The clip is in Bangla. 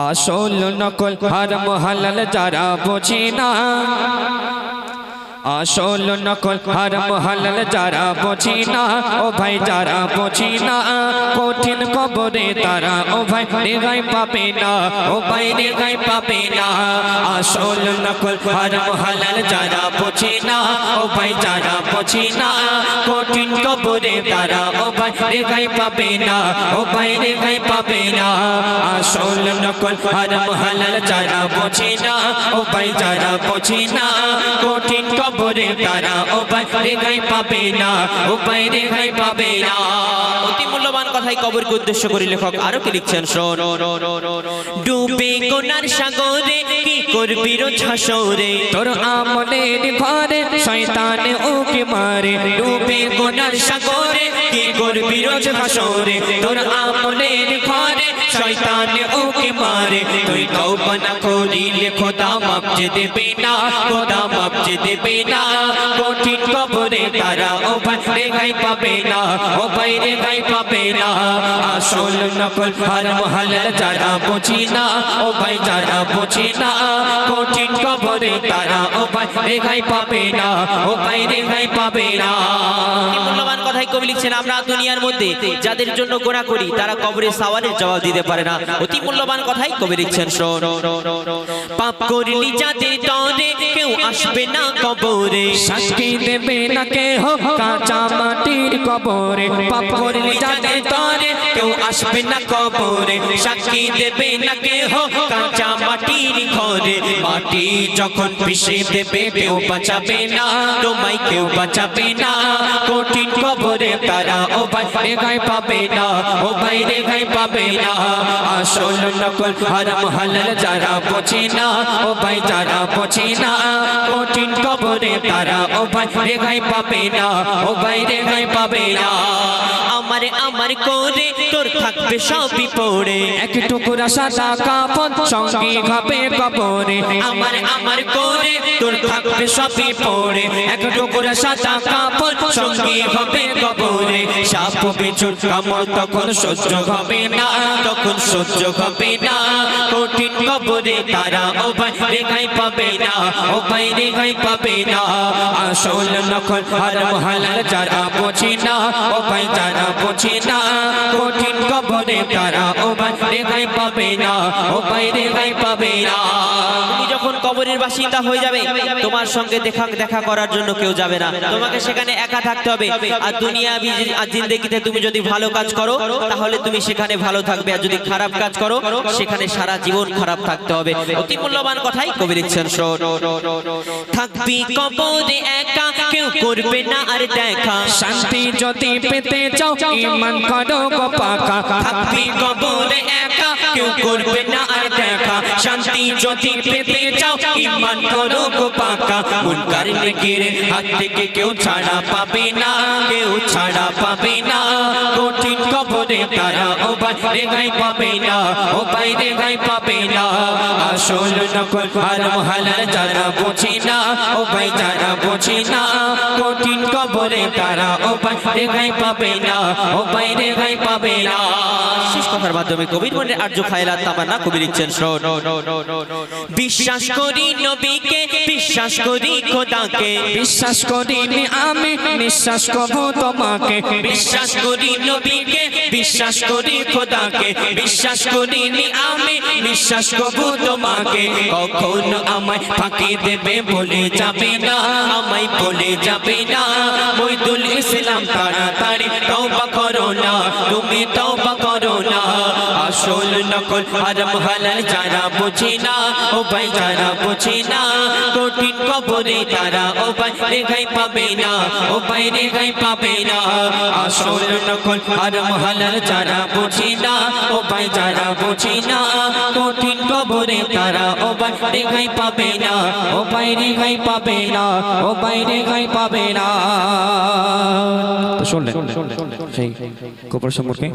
আসল নকল হারাম হালাল যারা বোঝে না? আসল নকল হারাম হালাল যারা বোঝে না, ও ভাই যারা বোঝে না, কঠিন কবরে তারা, ও ভাই রেগাই পাবে না, ও ভাই রেগাই পাবে না। আসল নকল হারাম হালাল যারা বোঝে না, ও ভাই যারা বোঝে না, কঠিন কবরে তারা, ও ভাই রেগাই পাবে না, ও ভাই রেগাই পাবে না। আসল নকল হারাম হালাল যারা বোঝে না, ও ভাই যারা বোঝে না, কঠিন কবরে তারা ভাই রেগাই পাবে না ভাই রেগাই পাবে না। অতি মূল্যবান কথাই কবরকে উদ্দেশ্য করে লেখক আরও কি লিখছেন, শোন। ডুবে কোনার সাগরে কি করবি রোজ হাসরে? তোর আমলের ঘরে শয়তান ওকে মারে। ডুবে গোনার সাগরে কি করবি রোজ হাসরে? তোর আমলের ঘরে শয়তান ওকে মারে তুই তওবা না করিলে খোদা মাপ যে দেবে না খোদা মাপ যে দেবে না কঠিন কবরে তারা ও ভাই রেগাই পাবে না ও ভাই রেগাই পাবে না আসল নকল হারাম হালাল যারা বুঝি না ও ভাই যারা বুঝি না কঠিন কবরে তারা ও ভাই রেগাই পাবে না ও ভাই রেগাই পাবে না কথাই কবি লিখছেন, আমরা দুনিয়ার মধ্যে যাদের জন্য গোনা করি, তারা কবরে সওয়ালের জবাব দিতে পারে না। অতি মূল্যবান কথাই কবি লিখছেন, শোন। পাপ করলি যাদের তরে কেউ আসবে না কবরে। সাক্ষী দেবে না কে হো কাঁচা মাটির কবরে। পাপ করলে যাতে তরে কেউ আসবে না কবরে। সাক্ষী দেবে না কে হো কাঁচা মাটির ঘরে মাটি যখন পিষে দেবে, কেউ বাঁচাবে না। তোমায় কেউ বাঁচাবে না। কঠিন কবরে তারা ও ভাই রেগাই পাবে না। ও ভাই রেগাই পাবে না। আসল নকল হারাম হালাল যারা বোঝে না, ও ভাই যারা বোঝে না। কঠিন কবরে তারা ও ভাই রেগাই পাবে না। ও ভাই রেগাই পাবে না। আমার আমার করে তোর থাকবে সবই পড়ে। এক টুকরা সাদা কাপড় সঙ্গে খাবে কবরে আমার আমার করে, তোর থাকবে সবই পড়ে। এক টুকরা সাদা কাপড়, সঙ্গে হবে কবরে। সাপ বিচুর কামড়, তখন সহ্য হবে না, তখন সহ্য হবে না। কঠিন কবরে তারা ও ভাই রেখাই পাবে না ও ভাই রেখাই পাবে না। আসল নকল হারাম হালাল যারা বোঝে না ও ভাই যারা বোঝে না। কঠিন কবরে তারা ও ভাই রেখাই পাবে না ও ভাই রেখাই পাবে না। কবরের বাসিন্দা হয়ে যাবে। তোমার সঙ্গে দেখা দেখা করার জন্য কেউ যাবে না। তোমাকে সেখানে একা থাকতে হবে। আর দুনিয়া আর জিন্দেগিতে তুমি যদি ভালো কাজ করো তাহলে তুমি সেখানে ভালো থাকবে। আর যদি খারাপ কাজ করো সেখানে সারা জীবন খারাপ থাকতে হবে। অতি মূল্যবান কথাই কবি শোন। থাকবি কবরে একা কেউ করবে না আর দেখা। শান্তি যদি পেতে চাও ইমান করো গো পাকা। থাকবি কবরে একা কেউ করবে না শান্তি যদি পেতে চাও ইমান করো গো পাকা। মুনকার নেকির হাত থেকে কেউ ছাড়া পাবে না, কেউ ছাড়া পাবে না। কঠিন কবরে তারা ও ভাই রেগাই পাবে না, ও ভাই রেগাই পাবে না। আসল নকল হারাম হালাল যারা বোঝে না, ও ভাই যারা বোঝে না। কঠিন কবরে তারা ও ভাই রেগাই পাবে না, ও ভাই রেগাই পাবে না। কথার মাধ্যমে কবির মনে আর্য খায়লাত তামান্না কবি লিখছেন শোন বিশ্বাস করি নবীকে বিশ্বাস করি খোদাকে। বিশ্বাস করিনি আমি বিশ্বাস করব তোমাকে। বিশ্বাস করি নবীকে বিশ্বাস করি খোদাকে। বিশ্বাস করিনি আমি বিশ্বাস করব তোমাকে। কখনো আমায় ফাঁকি দেবে বলে যাবে না আমায় বলে যাবে না। মইদুল ইসলাম তাড়াতাড়ি আসল নকল হারাম হালাল যারা বুঝে না, ও ভাই যারা বুঝে না, কঠিন কবরে তারা ও ভাই রেখাই পাবে না, ও ভাই রেখাই পাবে না। আসল নকল হারাম হালাল যারা বুঝে না, ও ভাই যারা বুঝে না, কঠিন কবরে তারা ও ভাই রেখাই পাবে না, ও ভাই রেখাই পাবে না, ও ভাই রেখাই পাবে না। শুনলেন, সেই কবর সম্পর্কে?